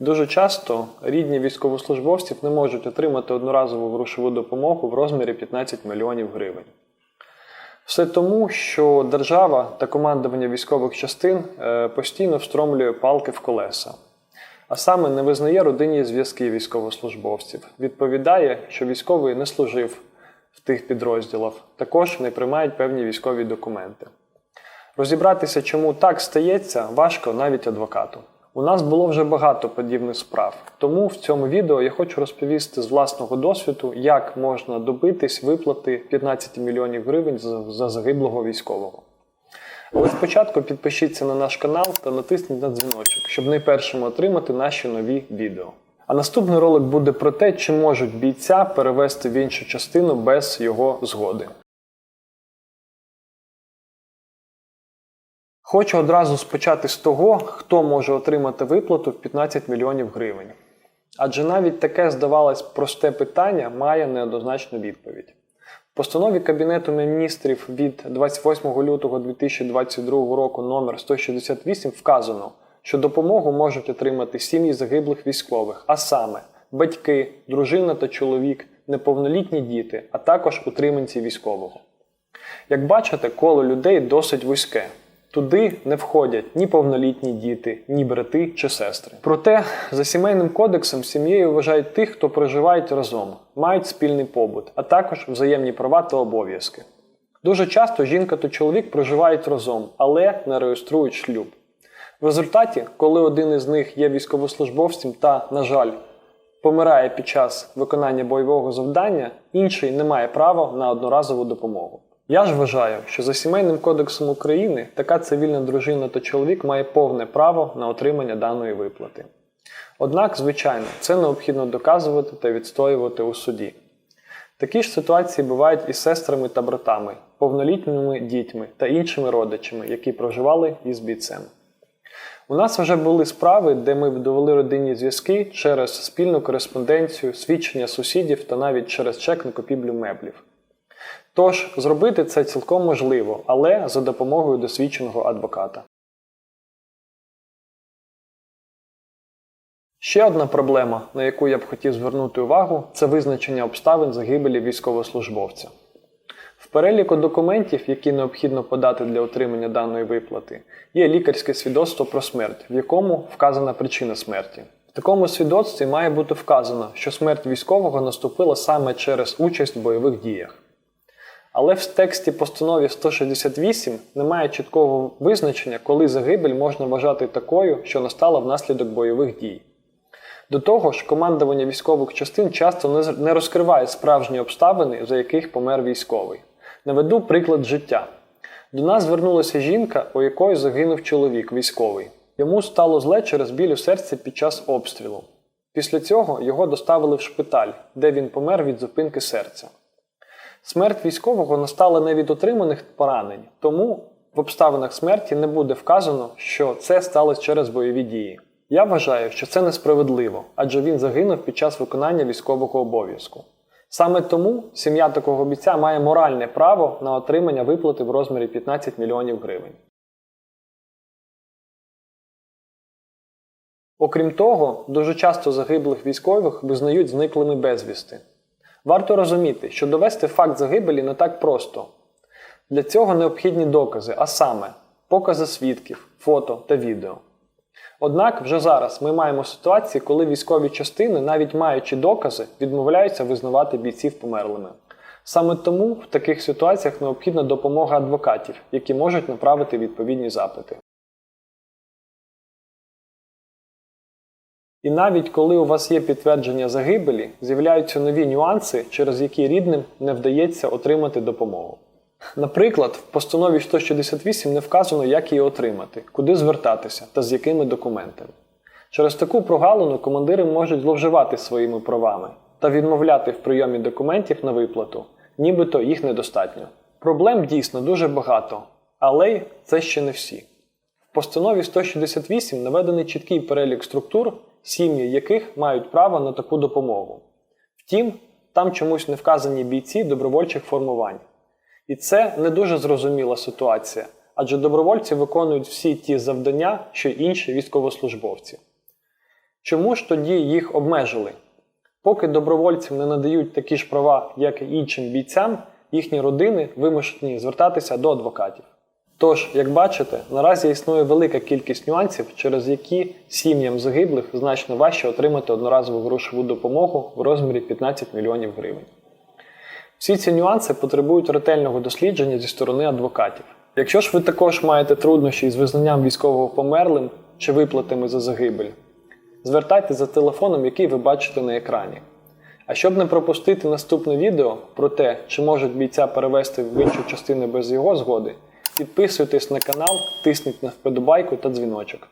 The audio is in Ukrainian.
Дуже часто рідні військовослужбовців не можуть отримати одноразову грошову допомогу в розмірі 15 мільйонів гривень. Все тому, що держава та командування військових частин е, постійно встромлює палки в колеса, а саме не визнає родинні зв'язки військовослужбовців, відповідає, що військовий не служив в тих підрозділах, також не приймають певні військові документи. Розібратися, чому так стається, важко навіть адвокату. У нас було вже багато подібних справ, тому в цьому відео я хочу розповісти з власного досвіду, як можна добитись виплати 15 мільйонів гривень за за загиблого військового. Але спочатку підпишіться на наш канал та натисніть на дзвіночок, щоб найпершими отримати наші нові відео. А наступний ролик буде про те, чи можуть бійця перевести в іншу частину без його згоди. Хочу одразу спочати з того, хто може отримати виплату в 15 мільйонів гривень. Адже навіть таке, здавалось, просте питання має неоднозначну відповідь. В постанові Кабінету міністрів від 28 лютого 2022 року номер 168 вказано, що допомогу можуть отримати сім'ї загиблих військових, а саме батьки, дружина та чоловік, неповнолітні діти, а також утриманці військового. Як бачите, коло людей досить вузьке. Туди не входять ні повнолітні діти, ні брати чи сестри. Проте, за сімейним кодексом, сім'єю вважають тих, хто проживають разом, мають спільний побут, а також взаємні права та обов'язки. Дуже часто жінка та чоловік проживають разом, але не реєструють шлюб. В результаті, коли один із них є військовослужбовцем та, на жаль, помирає під час виконання бойового завдання, інший не має права на одноразову допомогу. Я ж вважаю, що за сімейним кодексом України така цивільна дружина та чоловік має повне право на отримання даної виплати. Однак, звичайно, це необхідно доказувати та відстоювати у суді. Такі ж ситуації бувають із сестрами та братами, повнолітніми дітьми та іншими родичами, які проживали із бійцем. У нас вже були справи, де ми довели родинні зв'язки через спільну кореспонденцію, свідчення сусідів та навіть через чек на купівлю меблів. Тож, зробити це цілком можливо, але за допомогою досвідченого адвоката. Ще одна проблема, на яку я б хотів звернути увагу, це визначення обставин загибелі військовослужбовця. В переліку документів, які необхідно подати для отримання даної виплати, є лікарське свідоцтво про смерть, в якому вказана причина смерті. В такому свідоцтві має бути вказано, що смерть військового наступила саме через участь в бойових діях. Але в тексті постанові 168 немає чіткого визначення, коли загибель можна вважати такою, що настала внаслідок бойових дій. До того ж, командування військових частин часто не розкриває справжні обставини, за яких помер військовий. Наведу приклад життя. До нас звернулася жінка, у якої загинув чоловік військовий. Йому стало зле через біль у серці під час обстрілу. Після цього його доставили в шпиталь, де він помер від зупинки серця. Смерть військового настала не від отриманих поранень, тому в обставинах смерті не буде вказано, що це сталося через бойові дії. Я вважаю, що це несправедливо, адже він загинув під час виконання військового обов'язку. Саме тому сім'я такого бійця має моральне право на отримання виплати в розмірі 15 мільйонів гривень. Окрім того, дуже часто загиблих військових визнають зниклими безвісти. Варто розуміти, що довести факт загибелі не так просто. Для цього необхідні докази, а саме покази свідків, фото та відео. Однак вже зараз ми маємо ситуації, коли військові частини, навіть маючи докази, відмовляються визнавати бійців померлими. Саме тому в таких ситуаціях необхідна допомога адвокатів, які можуть направити відповідні запити. І навіть коли у вас є підтвердження загибелі, з'являються нові нюанси, через які рідним не вдається отримати допомогу. Наприклад, в постанові 168 не вказано, як її отримати, куди звертатися та з якими документами. Через таку прогалину командири можуть зловживати своїми правами та відмовляти в прийомі документів на виплату, нібито їх недостатньо. Проблем дійсно дуже багато, але це ще не всі. В постанові 168 наведений чіткий перелік структур, сім'ї яких мають право на таку допомогу. Втім, там чомусь не вказані бійці добровольчих формувань. І це не дуже зрозуміла ситуація, адже добровольці виконують всі ті завдання, що й інші військовослужбовці. Чому ж тоді їх обмежили? Поки добровольцям не надають такі ж права, як і іншим бійцям, їхні родини вимушені звертатися до адвокатів. Тож, як бачите, наразі існує велика кількість нюансів, через які сім'ям загиблих значно важче отримати одноразову грошову допомогу в розмірі 15 мільйонів гривень. Всі ці нюанси потребують ретельного дослідження зі сторони адвокатів. Якщо ж ви також маєте труднощі з визнанням військового померлим чи виплатами за загибель, звертайтеся за телефоном, який ви бачите на екрані. А щоб не пропустити наступне відео про те, чи можуть бійця перевести в іншу частину без його згоди, підписуйтесь на канал, тисніть на вподобайку та дзвіночок.